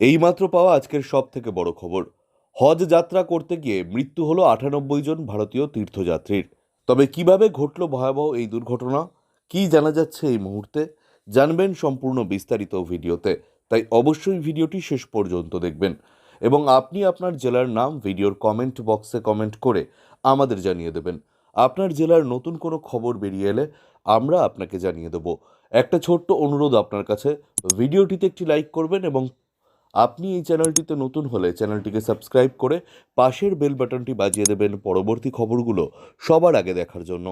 এইমাত্র পাওয়া আজকের সব থেকে বড় খবর। হজ যাত্রা করতে গিয়ে মৃত্যু হলো আটানব্বই জন ভারতীয় তীর্থযাত্রীর। তবে কীভাবে ঘটল ভয়াবহ এই দুর্ঘটনা? কি জানা যাচ্ছে এই মুহূর্তে? জানবেন সম্পূর্ণ বিস্তারিত ভিডিওতে। তাই অবশ্যই ভিডিওটি শেষ পর্যন্ত দেখবেন। এবং আপনি আপনার জেলার নাম ভিডিওর কমেন্ট বক্সে কমেন্ট করে আমাদের জানিয়ে দেবেন। আপনার জেলার নতুন কোনো খবর বেরিয়ে এলে আমরা আপনাকে জানিয়ে দেব। একটা ছোট্ট অনুরোধ আপনার কাছে। ভিডিওটিতে একটি লাইক করবেন এবং আপনি এই চ্যানেলটিতে নতুন হলে চ্যানেলটিকে সাবস্ক্রাইব করে পাশের বেল বাটনটি বাজিয়ে দেবেন পরবর্তী খবরগুলো সবার আগে দেখার জন্য।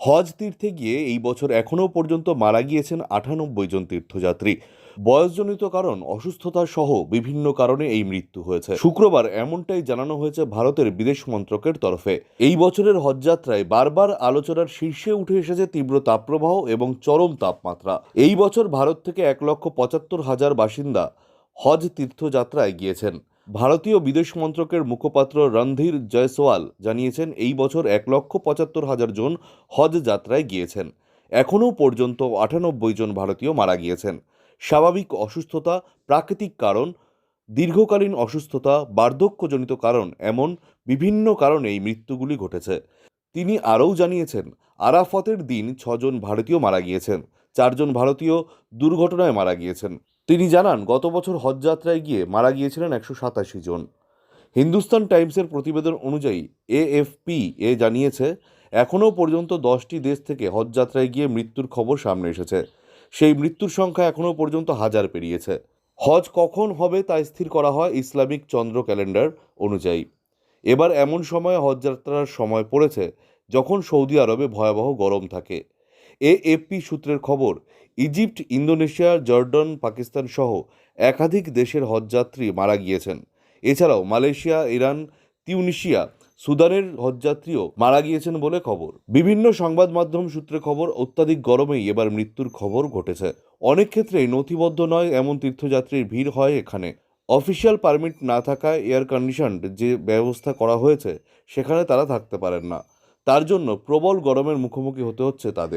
হজ তীর্থে গিয়ে এই বছর এখনও পর্যন্ত মারা গিয়েছেন আটানব্বই জন তীর্থযাত্রী। বয়সজনিত কারণ, অসুস্থতা সহ বিভিন্ন কারণে এই মৃত্যু হয়েছে। শুক্রবার এমনটাই জানানো হয়েছে ভারতের বিদেশ মন্ত্রকের তরফে। এই বছরের হজযাত্রায় বারবার আলোচনার শীর্ষে উঠে এসেছে তীব্র তাপপ্রবাহ এবং চরম তাপমাত্রা। এই বছর ভারত থেকে এক লক্ষ পঁচাত্তর হাজার বাসিন্দা হজ তীর্থযাত্রায় গিয়েছেন। ভারতীয় বিদেশ মন্ত্রকের মুখপাত্র রণধীর জয়সওয়াল জানিয়েছেন, এই বছর এক লক্ষ পঁচাত্তর হাজার জন হজ যাত্রায় গিয়েছেন। এখনও পর্যন্ত আটানব্বই জন ভারতীয় মারা গিয়েছেন। স্বাভাবিক অসুস্থতা, প্রাকৃতিক কারণ, দীর্ঘকালীন অসুস্থতা, বার্ধক্যজনিত কারণ এমন বিভিন্ন কারণে এই মৃত্যুগুলি ঘটেছে। তিনি আরও জানিয়েছেন, আরাফতের দিন ছজন ভারতীয় মারা গিয়েছেন, চারজন ভারতীয় দুর্ঘটনায় মারা গিয়েছেন। তিনি জানান, গত বছর হজযাত্রায় গিয়ে মারা গিয়েছিলেন একশো সাতাশি জন। হিন্দুস্তান টাইমসের প্রতিবেদন অনুযায়ী, এএফপি এ জানিয়েছে, এখনও পর্যন্ত দশটি দেশ থেকে হজযাত্রায় গিয়ে মৃত্যুর খবর সামনে এসেছে। সেই মৃত্যুর সংখ্যা এখনও পর্যন্ত হাজার পেরিয়েছে। হজ কখন হবে তা স্থির করা হয় ইসলামিক চন্দ্র ক্যালেন্ডার অনুযায়ী। এবার এমন সময় হজযাত্রার সময় পড়েছে, যখন সৌদি আরবে ভয়াবহ গরম থাকে। এএফপি সূত্রের খবর, ইজিপ্ট, ইন্দোনেশিয়া, জর্ডন, পাকিস্তান সহ একাধিক দেশের হজযাত্রী মারা গিয়েছেন। এছাড়াও মালয়েশিয়া, ইরান, তিউনিশিয়া, সুদানের হজযাত্রীও মারা গিয়েছেন বলে খবর। বিভিন্ন সংবাদ মাধ্যম সূত্রে খবর, অত্যাধিক গরমেই এবার মৃত্যুর খবর ঘটেছে। অনেক ক্ষেত্রেই নথিবদ্ধ নয় এমন তীর্থযাত্রীর ভিড় হয় এখানে। অফিসিয়াল পারমিট না থাকায় এয়ার কন্ডিশনড যে ব্যবস্থা করা হয়েছে, সেখানে তারা থাকতে পারেন না। তার জন্য প্রবল গরমের মুখোমুখি হতে হচ্ছে তাদের।